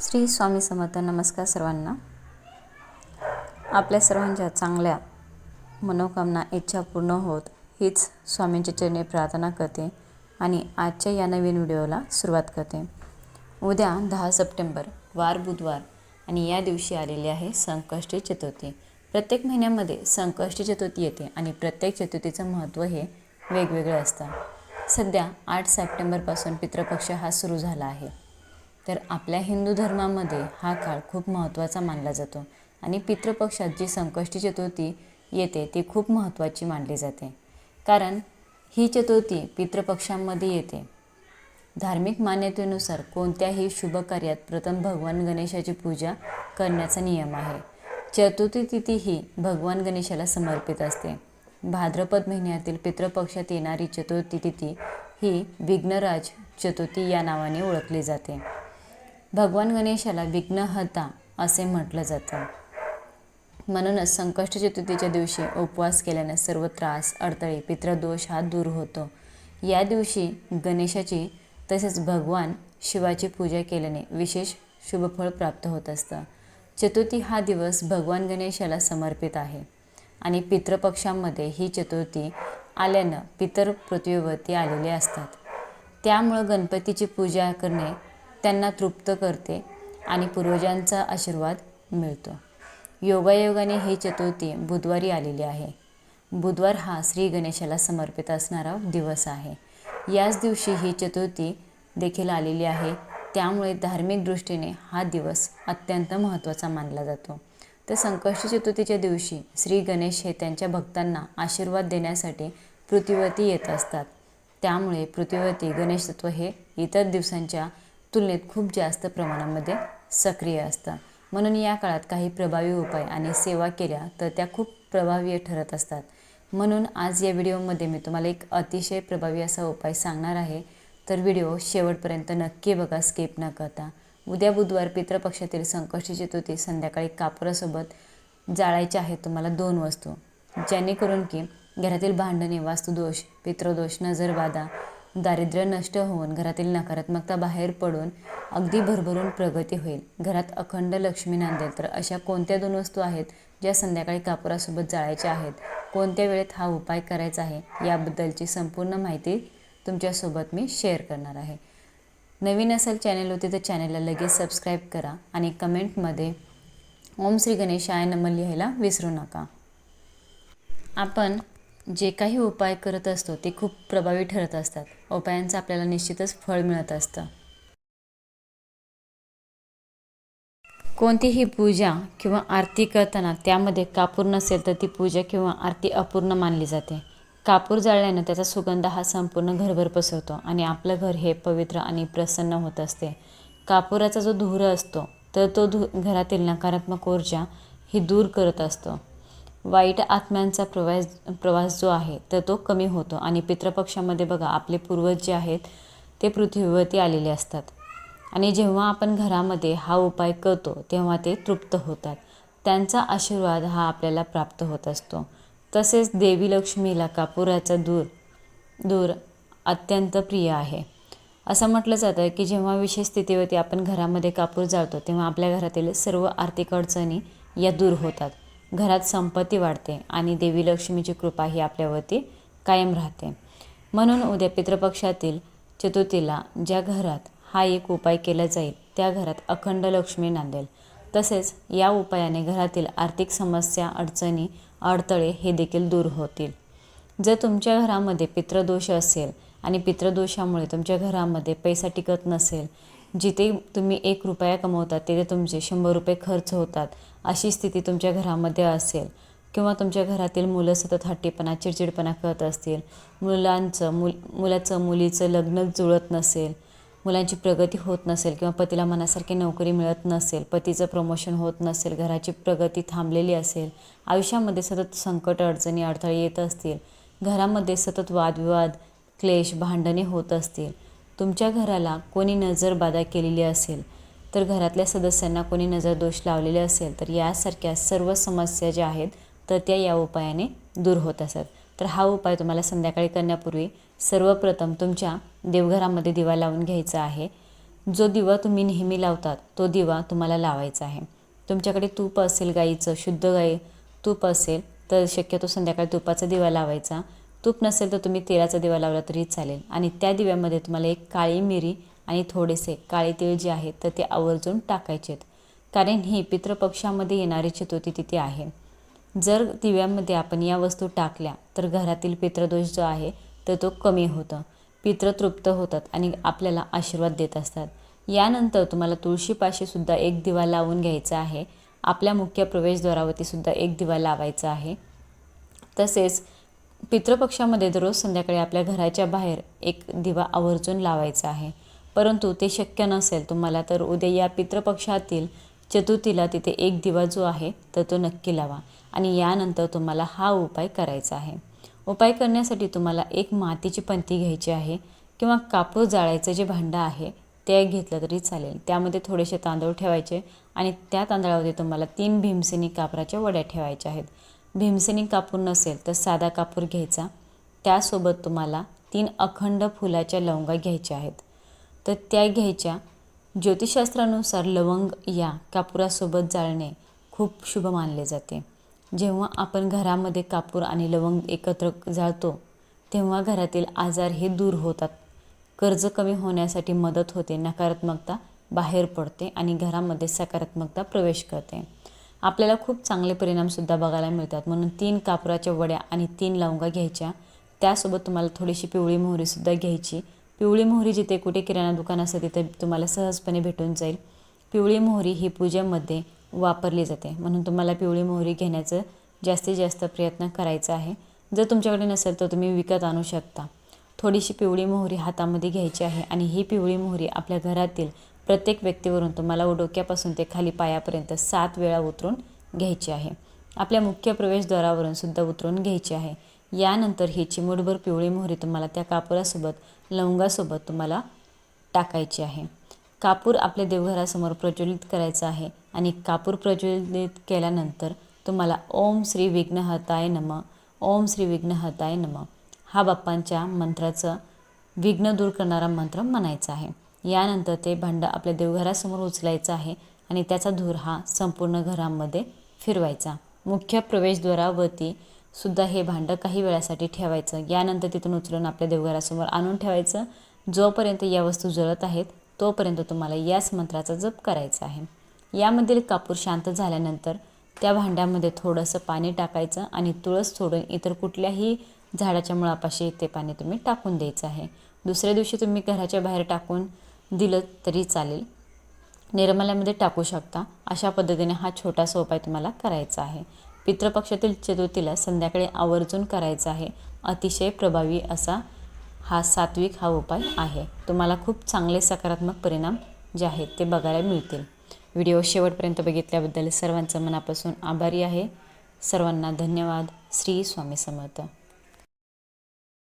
श्री स्वामी समर्थ नमस्कार सर्वांना. आपल्या सर्वांच्या चांगल्या मनोकामना इच्छा पूर्ण होत हीच स्वामींच्या चरणी प्रार्थना करते आणि आजच्या या नवीन व्हिडिओला सुरुवात करते. उद्या दहा सप्टेंबर वार बुधवार आणि या दिवशी आलेली आहे संकष्टी चतुर्थी. प्रत्येक महिन्यामध्ये संकष्टी चतुर्थी येते आणि प्रत्येक चतुर्थीचं महत्त्व हे वेगवेगळं असतं. सध्या आठ सप्टेंबरपासून पितृपक्ष हा सुरू झाला आहे. तर आपल्या हिंदू धर्मामध्ये हा काळ खूप महत्त्वाचा मानला जातो आणि पितृपक्षात जी संकष्टी चतुर्थी येते ती खूप महत्त्वाची मानली जाते. कारण ही चतुर्थी पितृपक्षांमध्ये येते. धार्मिक मान्यतेनुसार कोणत्याही शुभ कार्यात प्रथम भगवान गणेशाची पूजा करण्याचा नियम आहे. चतुर्थी तिथी ही भगवान गणेशाला समर्पित असते. भाद्रपद महिन्यातील पितृपक्षात येणारी चतुर्थी तिथी ही विघ्नराज चतुर्थी या नावाने ओळखली जाते. भगवान गणेशाला विघ्नहता असे म्हटलं जातं. म्हणूनच संकष्ट चतुर्थीच्या दिवशी उपवास केल्याने सर्व त्रास अडथळे पितृदोष हा दूर होतो. या दिवशी गणेशाची तसेच भगवान शिवाची पूजा केल्याने विशेष शुभफळ प्राप्त होत असतं. चतुर्थी हा दिवस भगवान गणेशाला समर्पित आहे आणि पितृपक्षांमध्ये ही चतुर्थी आल्यानं पितर पृथ्वीवरती आलेले असतात. त्यामुळं गणपतीची पूजा करणे त्यांना तृप्त करते आणि पूर्वजांचा आशीर्वाद मिळतो. योगायोगाने ही चतुर्थी बुधवारी आलेली आहे. बुधवार हा श्री गणेशाला समर्पित असणारा दिवस आहे. याच दिवशी ही चतुर्थी देखील आलेली आहे. त्यामुळे धार्मिक दृष्टीने हा दिवस अत्यंत महत्त्वाचा मानला जातो. तर संकष्टी चतुर्थीच्या दिवशी श्री गणेश हे त्यांच्या भक्तांना आशीर्वाद देण्यासाठी पृथ्वीवरती येत असतात. त्यामुळे पृथ्वीवरती गणेश तत्व हे इतर दिवसांच्या तुलनेत खूप जास्त प्रमाणामध्ये सक्रिय असतं म्हणून या काळात काही प्रभावी उपाय आणि सेवा केल्या तर त्या खूप प्रभावी ठरत असतात. म्हणून आज या व्हिडिओमध्ये मी तुम्हाला एक अतिशय प्रभावी असा उपाय सांगणार आहे. तर व्हिडिओ शेवटपर्यंत नक्की बघा स्किप न करता. उद्या बुधवार पितृपक्षातील संकष्टी चतुर्थी संध्याकाळी कापरासोबत जाळायचे आहेत तुम्हाला दोन वस्तू. जेणेकरून की घरातील भांडणे वास्तुदोष पितृदोष नजरबाधा दारिद्र्य नष्ट होऊन घरातील नकारात्मकता बाहेर पडून अगदी भरभरून प्रगती होईल. घरात अखंड लक्ष्मी नांदेल तर अशा कोणत्या दोन वस्तू आहेत ज्या संध्याकाळी कापुरासोबत जाळायच्या आहेत? कोणत्या वेळेत हा उपाय करायचा आहे? याबद्दलची संपूर्ण माहिती तुमच्यासोबत मी शेअर करणार आहे. नवीन असेल चॅनल होते तर चॅनलला लगेच सबस्क्राईब करा आणि कमेंटमध्ये ओम श्री गणेशाय नमन लिहायला विसरू नका. आपण जे काही उपाय करत असतो ते खूप प्रभावी ठरत असतात. उपायांचं आपल्याला निश्चितच फळ मिळत असतं. कोणतीही पूजा किंवा आरती करताना त्यामध्ये कापूर नसेल तर ती पूजा किंवा आरती अपूर्ण मानली जाते. कापूर जाळल्यानं त्याचा सुगंध हा संपूर्ण घरभर पसरतो आणि आपलं घर हे पवित्र आणि प्रसन्न होत असते. कापुराचा जो धुर असतो तर तो धु घरातील नकारात्मक ऊर्जा ही दूर करत असतो. वाईट आत्म्यांचा प्रवास प्रवास जो आहे तर तो कमी होतो. आणि पितृपक्षामध्ये बघा आपले पूर्वज जे आहेत ते पृथ्वीवरती आलेले असतात. आणि जेव्हा आपण घरामध्ये हा उपाय करतो तेव्हा ते तृप्त होतात. त्यांचा आशीर्वाद हा आपल्याला प्राप्त होत असतो. तसेच देवी लक्ष्मीला कापुराचा दूर दूर अत्यंत प्रिय आहे. असं म्हटलं जातं की जेव्हा विशेष स्थितीवरती आपण घरामध्ये कापूर जाळतो तेव्हा आपल्या घरातील सर्व आर्थिक अडचणी या दूर होतात. घरात संपत्ती वाढते आणि देवी लक्ष्मीची कृपा ही आपल्यावरती कायम राहते. म्हणून उद्या पितृपक्षातील चतुर्थीला ज्या घरात हा एक उपाय केला जाईल त्या घरात अखंड लक्ष्मी नांदेल. तसेच या उपायाने घरातील आर्थिक समस्या अडचणी अडथळे हे देखील दूर होतील. जर तुमच्या घरामध्ये पितृदोष असेल आणि पितृदोषामुळे तुमच्या घरामध्ये पैसा टिकत नसेल जिथे तुम्ही एक रुपया कमवतात तिथे तुमचे शंभर रुपये खर्च होतात अशी स्थिती तुमच्या घरामध्ये असेल. किंवा तुमच्या घरातील मुलं सतत हट्टीपणा चिडचिडपणा करत असतील. मुलांचं मुल मुलाचं मुलीचं लग्न जुळत नसेल. मुलांची प्रगती होत नसेल किंवा पतीला मनासारखी नोकरी मिळत नसेल पतीचं प्रमोशन होत नसेल घराची प्रगती थांबलेली असेल आयुष्यामध्ये सतत संकट अडचणी अडथळे येत असतील. घरामध्ये सतत वादविवाद क्लेश भांडणे होत असतील. तुमच्या घराला कोणी नजरबाधा केलेली असेल तर घरातल्या सदस्यांना कोणी नजर दोष लावलेले असेल तर यासारख्या सर्व समस्या ज्या आहेत तर त्या या उपायाने दूर होत असतात तर हा उपाय तुम्हाला संध्याकाळी करण्यापूर्वी सर्वप्रथम तुमच्या देवघरामध्ये दिवा लावून घ्यायचा आहे. जो दिवा तुम्ही नेहमी लावतात तो दिवा तुम्हाला लावायचा आहे. तुमच्याकडे तूप असेल गाईचं शुद्ध गाई तूप असेल तर शक्यतो संध्याकाळी तुपाचा दिवा लावायचा. तूप नसेल तर तुम्ही तेलाचा दिवा लावला तरी चालेल. आणि त्या दिव्यामध्ये तुम्हाला एक काळी मिरी आणि थोडेसे काळे तीळ जे आहे तर ते आवर्जून टाकायचे आहेत. कारण ही पितृपक्षामध्ये येणारी चतुर्थी तिथे आहे. जर दिव्यामध्ये आपण या वस्तू टाकल्या तर घरातील पितृदोष जो आहे तर तो कमी होतं. पितृ तृप्त होतात आणि आपल्याला आशीर्वाद देत असतात. यानंतर तुम्हाला तुळशीपाशीसुद्धा एक दिवा लावून घ्यायचा आहे. आपल्या मुख्य प्रवेशद्वारावरतीसुद्धा एक दिवा लावायचा आहे. तसेच पितृपक्षामध्ये दररोज संध्याकाळी आपल्या घराच्या बाहेर एक दिवा आवर्जून लावायचा आहे. परंतु ते शक्य नसेल तुम्हाला तर उद्या या पितृपक्षातील चतुर्थीला तिथे एक दिवा जो आहे तर तो नक्की लावा आणि यानंतर तुम्हाला हा उपाय करायचा आहे. उपाय करण्यासाठी तुम्हाला एक मातीची पंती घ्यायची आहे किंवा कापूर जाळायचं जे भांडं आहे ते घेतलं तरी चालेल. त्यामध्ये थोडेसे तांदूळ ठेवायचे आणि त्या तांदळावरती तुम्हाला तीन भीमसेनी कापराच्या वड्या ठेवायच्या आहेत. भीमसेनी कापूर नसेल तर साधा कापूर घ्यायचा. त्यासोबत तुम्हाला तीन अखंड फुलाच्या लवंगा घ्यायच्या आहेत. तर त्या घ्यायच्या. ज्योतिषशास्त्रानुसार लवंग या कापुरासोबत जाळणे खूप शुभ मानले जाते. जेव्हा आपण घरामध्ये कापूर आणि लवंग एकत्र जाळतो तेव्हा घरातील आजार हे दूर होतात. कर्ज कमी होण्यासाठी मदत होते नकारात्मकता बाहेर पडते आणि घरामध्ये सकारात्मकता प्रवेश करते. आपल्याला खूप चांगले परिणामसुद्धा बघायला मिळतात. म्हणून तीन कापराच्या वड्या आणि तीन लवंगा घ्यायच्या. त्यासोबत तुम्हाला थोडीशी पिवळी मोहरीसुद्धा घ्यायची. पिवळी मोहरी जिथे कुठे किराणा दुकान असतं तिथे तुम्हाला सहजपणे भेटून जाईल. पिवळी मोहरी ही पूजेमध्ये वापरली जाते. म्हणून तुम्हाला पिवळी मोहरी घेण्याचं जास्तीत जास्त प्रयत्न करायचा आहे. जर तुमच्याकडे नसेल तर तुम्ही विकत आणू शकता. थोडीशी पिवळी मोहरी हातामध्ये घ्यायची आहे आणि ही पिवळी मोहरी आपल्या घरातील प्रत्येक व्यक्तीवरून तुम्हाला डोक्यापासून ते खाली पायापर्यंत सात वेळा उतरून घ्यायची आहे. आपल्या मुख्य प्रवेशद्वारावरून सुद्धा उतरून घ्यायची आहे. यानंतर ही चिमूटभर पिवळी मोहरी तुम्हाला त्या कापुरासोबत लवंगासोबत तुम्हाला टाकायची आहे. कापूर आपल्या देवघरासमोर प्रज्वलित करायचं आहे आणि कापूर प्रज्वलित केल्यानंतर तुम्हाला ओम श्री विघ्नहताय नम ओम श्री विघ्नहताय नम हा बाप्पांच्या मंत्राचं विघ्न दूर करणारा मंत्र म्हणायचा आहे. यानंतर ते भांडं आपल्या देवघरासमोर उचलायचं आहे आणि त्याचा धूर हा संपूर्ण घरामध्ये फिरवायचा. मुख्य प्रवेशद्वारावरती सुद्धा हे भांडं काही वेळासाठी ठेवायचं. यानंतर तिथून उचलून आपल्या देवघरासमोर आणून ठेवायचं. जोपर्यंत या वस्तू जळत आहेत तोपर्यंत तुम्हाला याच मंत्राचा जप करायचा आहे. यामधील कापूर शांत झाल्यानंतर त्या भांड्यामध्ये थोडंसं पाणी टाकायचं आणि तुळस सोडून इतर कुठल्याही झाडाच्या मुळापाशी ते पाणी तुम्ही टाकून द्यायचं आहे. दुसऱ्या दिवशी तुम्ही घराच्या बाहेर टाकून दिलं तरी चालेल. निर्मल्यामध्ये टाकू शकता. अशा पद्धतीने हा छोटासा उपाय तुम्हाला करायचा आहे. पितृपक्षातील चतुर्थीला संध्याकाळी आवर्जून करायचा आहे. अतिशय प्रभावी असा हा सात्विक हा उपाय आहे. तुम्हाला खूप चांगले सकारात्मक परिणाम जे आहेत ते बघायला मिळतील. व्हिडिओ शेवटपर्यंत बघितल्याबद्दल सर्वांचं मनापासून आभारी आहे. सर्वांना धन्यवाद. श्री स्वामी समर्थ.